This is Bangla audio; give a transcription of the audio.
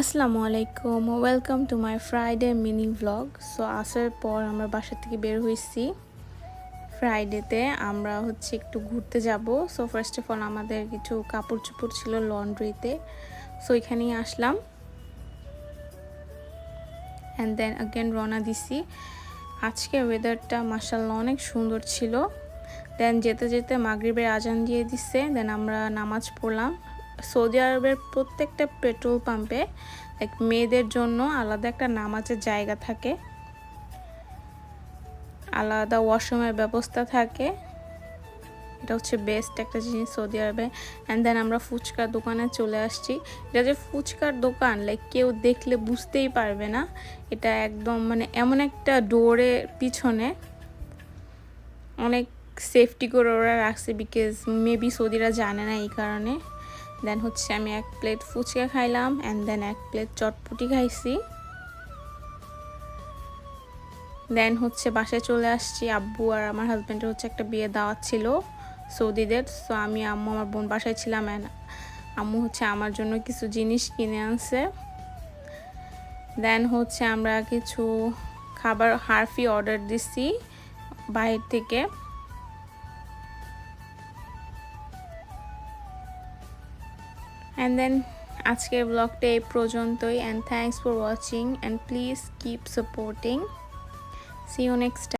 আসসালামু আলাইকুম welcome to my Friday mini vlog so আসার পর আমরা বাসা থেকে বের হয়েছি। ফ্রাইডেতে আমরা হচ্ছে একটু ঘুরতে যাব। সো ফার্স্ট অফ অল আমাদের কিছু কাপড় চোপড় ছিল লন্ড্রিতে সো এখানেই আসলাম। অ্যান্ড দেন আগেন রওনা দিছি। আজকে ওয়েদারটা মাসাল্লাহ অনেক সুন্দর ছিল। দেন যেতে যেতে মাগরিবের আজান দিয়ে দিচ্ছে দেন আমরা নামাজ পড়লাম। সৌদি আরবের প্রত্যেকটা পেট্রোল পাম্পে এক মেয়েদের জন্য আলাদা একটা নামাজের জায়গা থাকে। আলাদা ওয়াশরুমের ব্যবস্থা থাকে। এটা হচ্ছে বেস্ট একটা জিনিস সৌদি আরবে। অ্যান্ড দেন আমরা ফুচকার দোকানে চলে আসছি। এটা যে ফুচকার দোকান লাইক কেউ দেখলে বুঝতেই পারবে না। এটা একদম মানে এমন একটা ডোরের পিছনে। অনেক সেফটি করে ওরা রাখছে বিকজ মেবি সৌদিরা জানে না এই কারণে। দেন হচ্ছে আমি এক প্লেট ফুচকা খাইলাম অ্যান্ড দেন এক প্লেট চটপটি খাইছি। দেন হচ্ছে বাসায় চলে আসছি। আব্বু আর আমার হাজব্যান্ডের হচ্ছে একটা বিয়ে দাওয়াত ছিল, সৌদিদের। সো আমি আম্মু, আমার বোন বাসায় ছিলাম অ্যান্ড আম্মু হচ্ছে আমার জন্য কিছু জিনিস কিনে আনছে। দেন হচ্ছে আমরা কিছু খাবার হারফি অর্ডার দিছি বাইরে থেকে। অ্যান্ড দেন আজকের ব্লগটা এই পর্যন্তই and thanks for watching and please keep supporting see you next